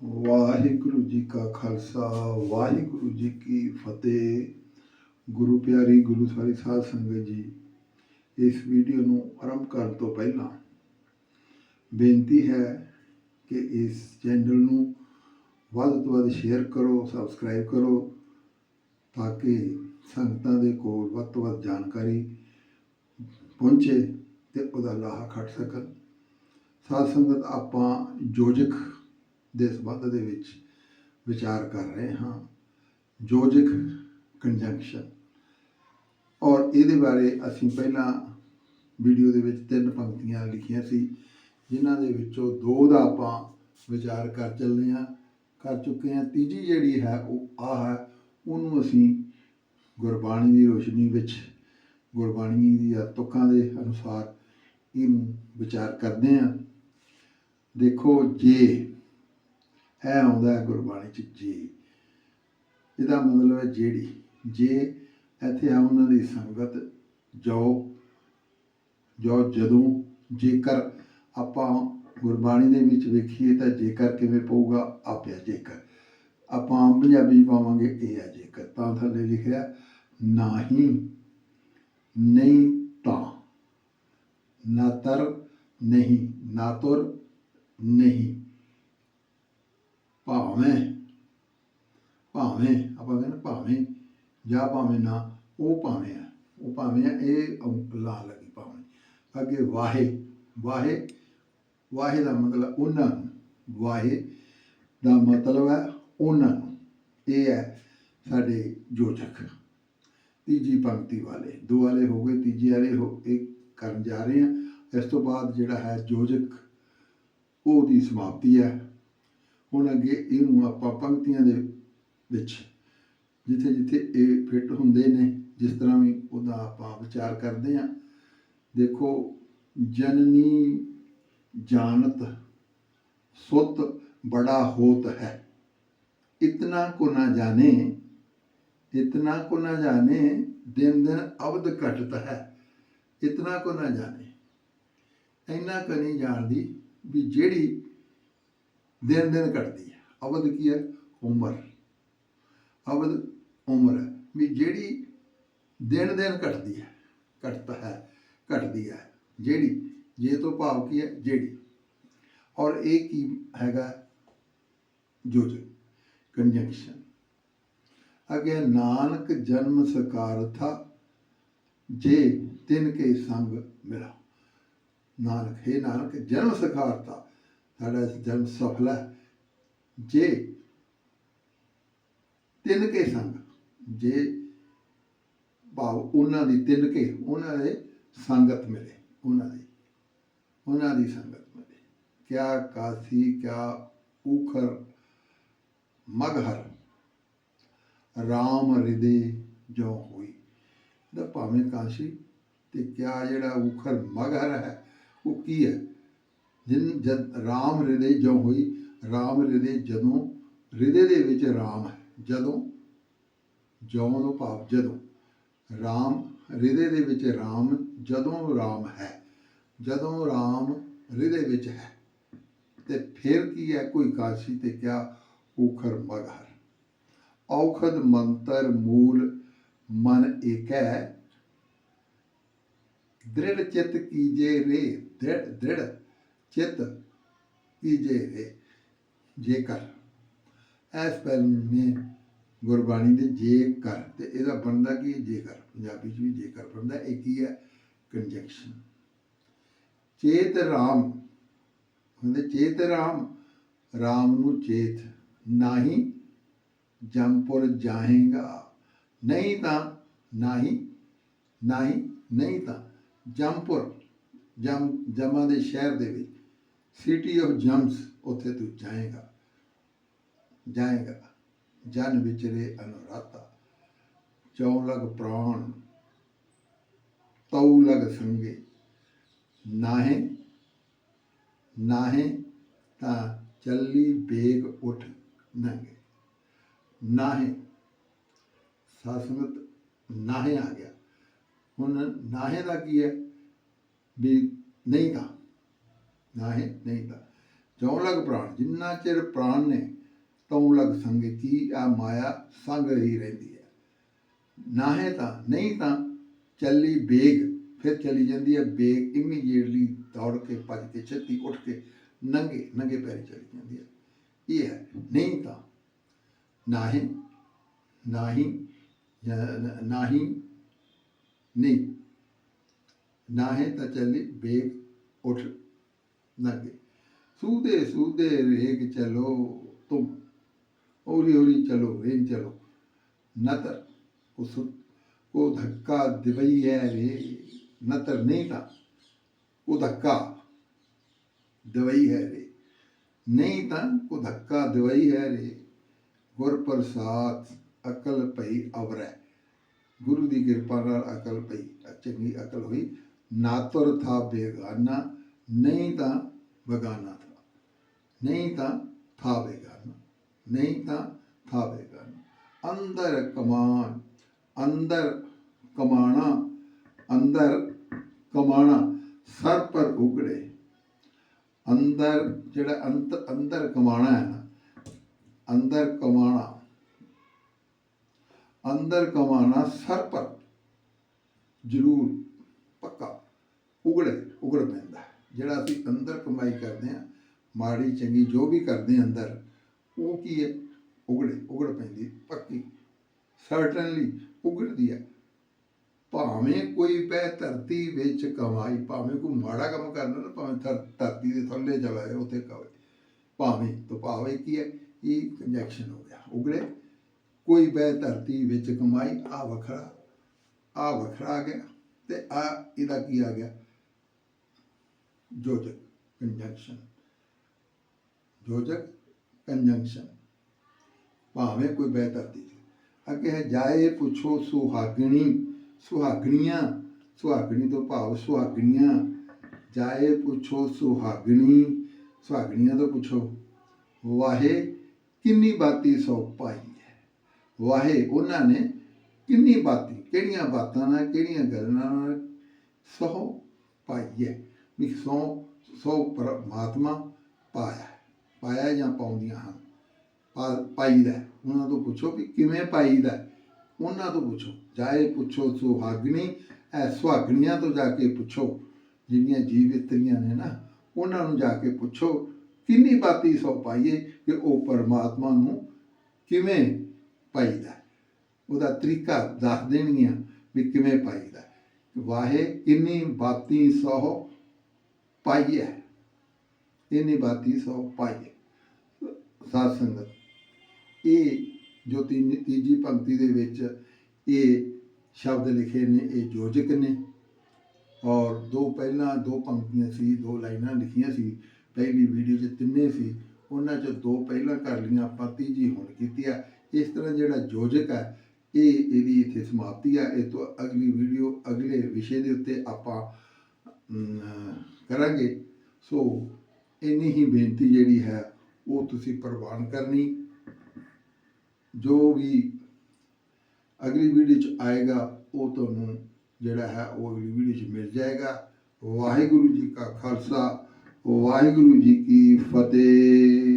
ਵਾਹਿਗੁਰੂ ਜੀ ਕਾ ਖਾਲਸਾ, ਵਾਹਿਗੁਰੂ ਜੀ ਕੀ ਫਤਿਹ। ਗੁਰੂ ਪਿਆਰੀ, ਗੁਰੂ ਸਾਰੀ ਸਾਧ ਸੰਗਤ ਜੀ, ਇਸ ਵੀਡੀਓ ਨੂੰ ਆਰੰਭ ਕਰਨ ਤੋਂ ਪਹਿਲਾਂ ਬੇਨਤੀ ਹੈ ਕਿ ਇਸ ਚੈਨਲ ਨੂੰ ਵੱਧ ਤੋਂ ਵੱਧ ਸ਼ੇਅਰ ਕਰੋ, ਸਬਸਕ੍ਰਾਈਬ ਕਰੋ, ਤਾਂ ਕਿ ਸੰਗਤਾਂ ਦੇ ਕੋਲ ਵੱਧ ਤੋਂ ਵੱਧ ਜਾਣਕਾਰੀ ਪਹੁੰਚੇ ਤੇ ਉਹਦਾ ਲਾਹਾ ਖੱਟ ਸਕਣ। ਸਾਧ ਸੰਗਤ, ਆਪਾਂ ਯੋਜਕ ਦੇ ਸੰਬੰਧ ਦੇ ਵਿੱਚ ਵਿਚਾਰ ਕਰ ਰਹੇ ਹਾਂ। ਯੋਜਕ ਕੰਜੰਕਸ਼ਨ ਔਰ ਇਹਦੇ ਬਾਰੇ ਅਸੀਂ ਪਹਿਲਾਂ ਵੀਡੀਓ ਦੇ ਵਿੱਚ ਤਿੰਨ ਪੰਕਤੀਆਂ ਲਿਖੀਆਂ ਸੀ, ਜਿਨ੍ਹਾਂ ਦੇ ਵਿੱਚੋਂ ਦੋ ਦਾ ਆਪਾਂ ਵਿਚਾਰ ਕਰ ਚੱਲੇ ਹਾਂ, ਕਰ ਚੁੱਕੇ ਹਾਂ। ਤੀਜੀ ਜਿਹੜੀ ਹੈ, ਉਹ ਆ ਹੈ, ਉਹਨੂੰ ਅਸੀਂ ਗੁਰਬਾਣੀ ਦੀ ਰੋਸ਼ਨੀ ਵਿੱਚ, ਗੁਰਬਾਣੀ ਦੀਆਂ ਤੁਕਾਂ ਦੇ ਅਨੁਸਾਰ ਇਹਨੂੰ ਵਿਚਾਰ ਕਰਦੇ ਹਾਂ। ਦੇਖੋ ਜੇ ਹੈ ਆਉਂਦਾ ਹੈ ਗੁਰਬਾਣੀ ਚ ਜੇ। ਇਹਦਾ ਮਤਲਬ ਹੈ ਜਿਹੜੀ। ਜੇ ਇੱਥੇ ਆ ਉਹਨਾਂ ਦੀ ਸੰਗਤ ਜੋ ਜੋ ਜਦੋਂ, ਜੇਕਰ ਆਪਾਂ ਗੁਰਬਾਣੀ ਦੇ ਵਿੱਚ ਵੇਖੀਏ ਤਾਂ ਜੇਕਰ ਕਿਵੇਂ ਪਊਗਾ ਆਪਿਆ ਜੇਕਰ। ਆਪਾਂ ਪੰਜਾਬੀ ਪਾਵਾਂਗੇ, ਇਹ ਆ ਜੇਕਰ। ਤਾਂ ਥੱਲੇ ਲਿਖਿਆ, ਨਹੀਂ ਨਹੀਂ ਤਾਂ। ਨਾ ਤਰ, ਨਹੀਂ, ਨਾ ਤੁਰ, ਨਹੀਂ ਭਾਵੇਂ ਭਾਵੇਂ ਆਪਾਂ ਕਹਿੰਦੇ ਭਾਵੇਂ ਜਾਂ ਭਾਵੇਂ ਨਾ, ਉਹ ਭਾਵੇਂ ਆ, ਉਹ ਭਾਵੇਂ ਆ, ਇਹ ਔਂ- ਲਾ ਲੱਗੀ ਭਾਵੇਂ। ਅੱਗੇ ਵਾਹੇ ਵਾਹੇ ਵਾਹੇ ਦਾ ਮਤਲਬ ਉਹਨਾਂ ਨੂੰ, ਵਾਹੇ ਦਾ ਮਤਲਬ ਹੈ ਉਹਨਾਂ ਨੂੰ। ਇਹ ਹੈ ਸਾਡੇ ਯੋਜਕ ਤੀਜੀ ਪੰਕਤੀ ਵਾਲੇ, ਦੋ ਵਾਲੇ ਹੋ ਗਏ, ਤੀਜੀ ਵਾਲੇ ਹੋ, ਇਹ ਕਰਨ ਜਾ ਰਹੇ ਹਾਂ ਇਸ ਤੋਂ ਬਾਅਦ ਜਿਹੜਾ ਹੈ ਯੋਜਕ ਉਹਦੀ ਸਮਾਪਤੀ ਹੈ। ਹੁਣ ਅੱਗੇ ਇਹਨੂੰ ਆਪਾਂ ਪੰਕਤੀਆਂ ਦੇ ਵਿੱਚ, ਜਿੱਥੇ ਜਿੱਥੇ ਇਹ ਫਿੱਟ ਹੁੰਦੇ ਨੇ, ਜਿਸ ਤਰ੍ਹਾਂ ਵੀ ਉਹਦਾ ਆਪਾਂ ਵਿਚਾਰ ਕਰਦੇ ਹਾਂ। ਦੇਖੋ, ਜਨਨੀ ਜਾਣਤ ਸੁਤ ਬੜਾ ਹੋਤ ਹੈ। ਇਤਨਾ ਕੋ ਨਾ ਜਾਣੇ, ਇਤਨਾ ਕੋ ਨਾ ਜਾਣੇ, ਦਿਨ ਦਿਨ ਅਵਧ ਘਟਤ ਹੈ। ਇਤਨਾ ਕੋ ਨਾ ਜਾਣੇ। ਇੰਨਾ ਕੁ ਨਹੀਂ ਜਾਣਦੀ ਵੀ ਜਿਹੜੀ ਦਿਨ ਦਿਨ ਘਟਦੀ ਹੈ। ਅਵਧ ਕੀ ਹੈ? ਉਮਰ। ਅਵਧ ਉਮਰ ਹੈ। ਵੀ ਜਿਹੜੀ ਦਿਨ ਦਿਨ ਘਟਦੀ ਹੈ ਘਟਦਾ ਹੈ, ਘਟਦੀ ਹੈ, ਜਿਹੜੀ, ਜੇ ਤੋਂ ਭਾਵ ਕੀ ਹੈ, ਜਿਹੜੀ। ਔਰ ਇਹ ਕੀ ਹੈਗਾ? ਜੋਜਕ ਕੰਜੰਕਸ਼ਨ। ਅਗੇ ਨਾਨਕ ਜਨਮ ਸਕਾਰਥਾ, ਜੇ ਤਿਨ ਕੇ ਸੰਗ ਮਿਲਾ। ਨਾਨਕ, ਹੈ ਨਾਨਕ, ਜਨਮ ਸਕਾਰਤਾ ਸਾਡਾ ਜਨਮ ਸਫਲ ਹੈ ਜੇ ਤਿੰਨ ਕੇ ਸੰਗ, ਜੇ ਭਾਵ ਉਹਨਾਂ ਦੀ ਤਿੰਨ ਕੇ, ਉਹਨਾਂ ਦੇ ਸੰਗਤ ਮਿਲੇ, ਉਹਨਾਂ ਦੀ ਉਹਨਾਂ ਦੀ ਸੰਗਤ ਮਿਲੇ। ਕਿਆ ਕਾਸੀ, ਕਿਆ ਉਖਰ ਮਗਹਰ ਰਾਮ ਹਿਰਦੇ ਜੋ ਹੋਈ। ਦਾ ਭਾਵੇਂ ਕਾਸ਼ੀ ਤੇ ਕਿਆ ਜਿਹੜਾ ਉਖਰ ਮਗਹਰ ਹੈ, ਉਹ ਕੀ ਹੈ? ਜਿਨ ਜਦ ਰਾਮ ਹਿਰਦੇ ਜੋ ਹੋਈ, ਰਾਮ ਹਿਰਦੇ ਜਦੋਂ ਹਿਰਦੇ ਦੇ ਵਿੱਚ ਰਾਮ ਹੈ। ਜਦੋਂ ਜਿਉਂ ਤੋਂ ਭਾਵ ਜਦੋਂ। ਰਾਮ ਹਿਰਦੇ ਦੇ ਵਿੱਚ ਰਾਮ, ਜਦੋਂ ਰਾਮ ਹੈ। ਜਦੋਂ ਰਾਮ ਹਿਰਦੇ ਵਿੱਚ ਹੈ। ਤੇ ਫਿਰ ਕੀ ਹੈ? ਕੋਈ ਕਾਸ਼ੀ ਤੇ ਕਿਆ? ਉਖਰ ਮਗਹਰ। ਔਖਦ ਮੰਤਰ ਮੂਲ ਮਨ ਏਕੈ। ਦ੍ਰਿੜ ਚਿਤ ਕੀਜੇ ਰੇ। ਦ੍ਰਿੜ ਦ੍ਰਿੜ। ਚਿਤ ਕੀਜੇ ਰੇ ਜੇਕਰ। ਐਸ ਪਹਿਲ ਨੇ ਗੁਰਬਾਣੀ ਦੇ ਜੇ ਕਰ ਤੇ ਇਹਦਾ ਬਣਦਾ ਕੀ ਹੈ? ਜੇਕਰ। ਪੰਜਾਬੀ ਚ ਵੀ ਜੇਕਰ ਬਣਦਾ, ਇਹ ਕੀ ਹੈ ਕੰਜੈਕਸ਼ਨ ਚੇਤ ਰਾਮ ਹੁੰਦੇ ਚੇਤ ਰਾਮ ਰਾਮ ਨੂੰ ਚੇਤ। ਨਹੀਂ ਜੰਪੁਰ ਜਾਹੇਗਾ ਨਹੀਂ ਤਾਂ ਨਹੀਂ ਨਹੀਂ ਨਹੀਂ ਤਾਂ ਜੰਪੁਰ ਜਮ ਜਮਾ ਦੇ ਸ਼ਹਿਰ ਦੇ ਵਿੱਚ। ਸਿਟੀ ਆਫ ਜਮਸ ਉੱਥੇ ਤੂੰ ਜਾਏਗਾ। ਜਾਏਗਾ। ਜਨ ਵਿਚਰੇ ਅਨੁਰਾਤਾ ਚੌ ਲਗ ਪ੍ਰਾਣ। ਤਉ ਲਗ ਸੰਗੇ। ਨਾਹੇ ਨਾਹੇ ਤਾਂ ਚੱਲੀ ਬੇਗ ਉਠ ਨੰਗੇ। ਨਾਹੇ, ਸਾਸਮਤ ਨਾਹੇ ਆ ਗਿਆ। ਹੁਣ ਨਾਹੇ ਦਾ ਕੀ ਹੈ? ਵੀ ਨਹੀਂ ਤਾਂ ਨਾਹੇ ਨਹੀਂ ਤਾਂ ਜਿਉ ਲਗ ਪ੍ਰਾਣ, ਜਿੰਨਾ ਚਿਰ ਪ੍ਰਾਣ ਨੇ, ਤਉ ਲਗ ਸੰਗ ਆ ਮਾਇਆ ਸੰਗ ਰਹੀ ਰਹਿੰਦੀ ਹੈ। ਨਾ ਤਾਂ, ਨਹੀਂ ਤਾਂ ਚੱਲੀ ਬੇਗ, ਫਿਰ ਚਲੀ ਜਾਂਦੀ ਹੈ ਬੇਗ ਇਮੀਡੀਏਟਲੀ ਦੌੜ ਕੇ, ਭੱਜ ਕੇ, ਛੇਤੀ ਉੱਠ ਕੇ, ਨੰਗੇ ਨੰਗੇ ਪੈਰੀ ਚਲੀ ਜਾਂਦੀ ਹੈ। ਇਹ ਹੈ, ਨਹੀਂ ਤਾਂ ਨਾਹੀਂ ਨਾਹੀਂ ਨਾਹੀਂ ਨਹੀਂ। ਨਾ ਤਾਂ ਚੱਲੀ ਬੇਗ, ਉੱਠ ਨੰਗੇ ਸੂਦੇ ਸੂਦੇ ਰੇਗ ਚਲੋ ਤੁਮ, ਹੌਲੀ ਹੌਲੀ ਚਲੋ ਰੇਗ ਚਲੋ। ਨਤਰ ਉਸ ਕੋ ਧੱਕਾ ਦਿਵਈ ਹੈ ਰੇ ਨਤਰ ਨਹੀਂ ਤਾਂ ਉਹ ਧੱਕਾ ਦਵਾਈ ਹੈ ਰੇ ਨਹੀਂ ਤਾਂ ਕੋ ਧੱਕਾ ਦਵਾਈ ਹੈ ਰੇ ਗੁਰ ਪ੍ਰਸਾਦ ਅਕਲ ਪਈ ਅਵਰੈ। ਗੁਰੂ ਦੀ ਕਿਰਪਾ ਨਾਲ ਅਕਲ ਪਈ ਚੰਗੀ ਅਕਲ ਹੋਈ। ਨਾਤੁਰ ਥਾ ਬੇਗਾਨਾ ਨਹੀਂ ਤਾਂ ਬਗਾਨਾ ਥਾ। ਨਹੀਂ ਤਾਂ ਥਾ ਬੇਗਾਨਾ ਨਹੀਂ ਤਾਂ ਥਾ ਬੇਗਾਨਾ ਅੰਦਰ ਕਮਾਨ, ਅੰਦਰ ਕਮਾਣਾ ਅੰਦਰ ਕਮਾਣਾ ਸਰ ਪਰ ਉਗੜੇ। ਅੰਦਰ ਜਿਹੜਾ ਅੰਤ, ਅੰਦਰ ਕਮਾਣਾ ਹੈ ਨਾ, ਅੰਦਰ ਕਮਾਣਾ। ਅੰਦਰ ਕਮਾਣਾ ਸਰ ਪਰ ਜ਼ਰੂਰ ਪੱਕਾ। ਉਗੜੇ, ਉਗੜ ਪੈਂਦਾ। ਜਿਹੜਾ ਅਸੀਂ ਅੰਦਰ ਕਮਾਈ ਕਰਦੇ ਹਾਂ, ਮਾੜੀ, ਚੰਗੀ, ਜੋ ਵੀ ਕਰਦੇ ਹਾਂ ਅੰਦਰ, ਉਹ ਕੀ ਹੈ? ਉਗੜੇ, ਉਗੜ ਪੈਂਦੀ, ਪੱਕੀ ਸਰਟਨਲੀ ਉਗੜਦੀ ਹੈ। ਭਾਵੇਂ ਕੋਈ ਪੈ ਧਰਤੀ ਵਿੱਚ ਕਮਾਈ, ਭਾਵੇਂ ਕੋਈ ਮਾੜਾ ਕੰਮ ਕਰਨਾ ਨਾ ਭਾਵੇਂ ਧਰਤੀ ਦੇ ਥੱਲੇ ਚਲਾ ਜਾਏ ਉੱਥੇ ਕਵੇ। ਭਾਵੇਂ, ਤੋਂ ਭਾਵੇਂ ਕੀ ਹੈ? ਇਹ ਕੰਜੈਕਸ਼ਨ ਹੋ ਗਿਆ, ਉਗੜੇ। ਕੋਈ ਬੈ ਧਰਤੀ ਵਿੱਚ ਕਮਾਈ ਆ ਵੱਖਰਾ ਆ ਵੱਖਰਾ ਆ ਗਿਆ, ਤੇ ਆ ਇਹਦਾ ਕੀ ਆ ਗਿਆ? ਜੋਜਕ ਕੰਜੰਕਸ਼ਨ ਜੋਜਕ ਕੰਜੰਕਸ਼ਨ ਭਾਵੇਂ ਕੋਈ ਬੈ ਧਰਤੀ ਅੱਗੇ ਹੈ ਜਾਏ, ਪੁੱਛੋ ਸੁਹਾਗਣੀ, ਸੁਹਾਗਣੀਆਂ, ਸੁਹਾਗਣੀ ਤੋਂ ਭਾਵ ਸੁਹਾਗਣੀਆਂ। ਜਾਏ, ਪੁੱਛੋ ਸੁਹਾਗਣੀ, ਸੁਹਾਗਣੀਆਂ ਤੋਂ ਪੁੱਛੋ। ਵਾਹੇ, ਕਿੰਨੀ ਬਾਤੀ ਸੋ ਪਾਈ ਹੈ। ਵਾਹੇ, ਉਹਨਾਂ ਨੇ ਕਿੰਨੀ ਬਾਤੀ, ਕਿਹੜੀਆਂ ਬਾਤਾਂ ਨਾਲ, ਕਿਹੜੀਆਂ ਗੱਲਾਂ ਨਾਲ ਸੋ ਪਾਈ ਹੈ। ਵੀ ਸੋ ਸੋ ਪਰਮਾਤਮਾ ਪਾਇਆ ਪਾਇਆ ਜਾਂ ਪਾਉਂਦੀਆਂ ਹਨ ਪਾ- ਪਾਈਦਾ ਹੈ। ਉਹਨਾਂ ਤੋਂ ਪੁੱਛੋ ਵੀ ਕਿਵੇਂ ਪਾਈਦਾ ਹੈ। ਉਹਨਾਂ ਤੋਂ ਪੁੱਛੋ ਜਾਏ ਪੁੱਛੋ ਸੁਹਾਗਣੀ, ਐ ਸੁਹਾਗਣੀਆਂ ਤੋਂ ਜਾ ਕੇ ਪੁੱਛੋ ਜਿਹੜੀਆਂ ਜੀਵਿਤਰੀਆਂ ਨੇ ਨਾ, ਉਹਨਾਂ ਨੂੰ ਜਾ ਕੇ ਪੁੱਛੋ, ਕਿੰਨੀ ਬਾਤੀ ਸੋ ਪਾਈਏ ਕਿ ਉਹ ਪਰਮਾਤਮਾ ਨੂੰ ਕਿਵੇਂ ਪਾਈਦਾ ਹੈ। ਉਹਦਾ ਤਰੀਕਾ ਦੱਸ ਦੇਣਗੀਆਂ ਵੀ ਕਿਵੇਂ ਪਾਈਦਾ ਹੈ। ਵਾਹੇ, ਕਿੰਨੀ ਬਾਤੀ ਸੋ ਪਾਈਏ। ਇੰਨੀ ਬਾਤੀ, ਸੋ ਪਾਈਏ। ਸਾਧ ਸੰਗਤ, ਇਹ ਜੋ ਤੀਨ, ਤੀਜੀ ਪੰਕਤੀ ਦੇ ਵਿੱਚ ਇਹ ਸ਼ਬਦ ਲਿਖੇ ਨੇ, ਇਹ ਯੋਜਕ ਨੇ। ਔਰ ਦੋ ਪਹਿਲਾਂ ਦੋ ਪੰਕਤੀਆਂ ਸੀ, ਦੋ ਲਾਈਨਾਂ ਲਿਖੀਆਂ ਸੀ, ਪਹਿਲੀ ਵੀਡੀਓ 'ਚ ਤਿੰਨੇ ਸੀ, ਉਹਨਾਂ 'ਚ ਦੋ ਪਹਿਲਾਂ ਕਰ ਲਈਆਂ, ਆਪਾਂ ਤੀਜੀ ਹੁਣ ਕੀਤੀ ਆ। ਇਸ ਤਰ੍ਹਾਂ ਜਿਹੜਾ ਯੋਜਕ ਹੈ ਇਹ ਇਹਦੀ ਇੱਥੇ ਸਮਾਪਤੀ ਆ। ਇਹ ਤੋਂ ਅਗਲੀ ਵੀਡੀਓ, ਅਗਲੇ ਵਿਸ਼ੇ ਦੇ ਉੱਤੇ ਆਪਾਂ ਕਰਾਂਗੇ। ਸੋ, ਇੰਨੀ ਹੀ ਬੇਨਤੀ ਜਿਹੜੀ ਹੈ, ਉਹ ਤੁਸੀਂ ਪ੍ਰਵਾਨ ਕਰਨੀ। ਜੋ ਵੀ ਅਗਲੀ ਵੀਡੀਓ ਚ ਆਏਗਾ, ਉਹ ਤੁਹਾਨੂੰ ਜਿਹੜਾ ਹੈ, ਉਹ ਅਗਲੀ ਵੀਡੀਓ ਚ ਮਿਲ ਜਾਏਗਾ। ਵਾਹਿਗੁਰੂ ਜੀ ਕਾ ਖਾਲਸਾ, ਵਾਹਿਗੁਰੂ ਜੀ ਕੀ ਫਤਿਹ।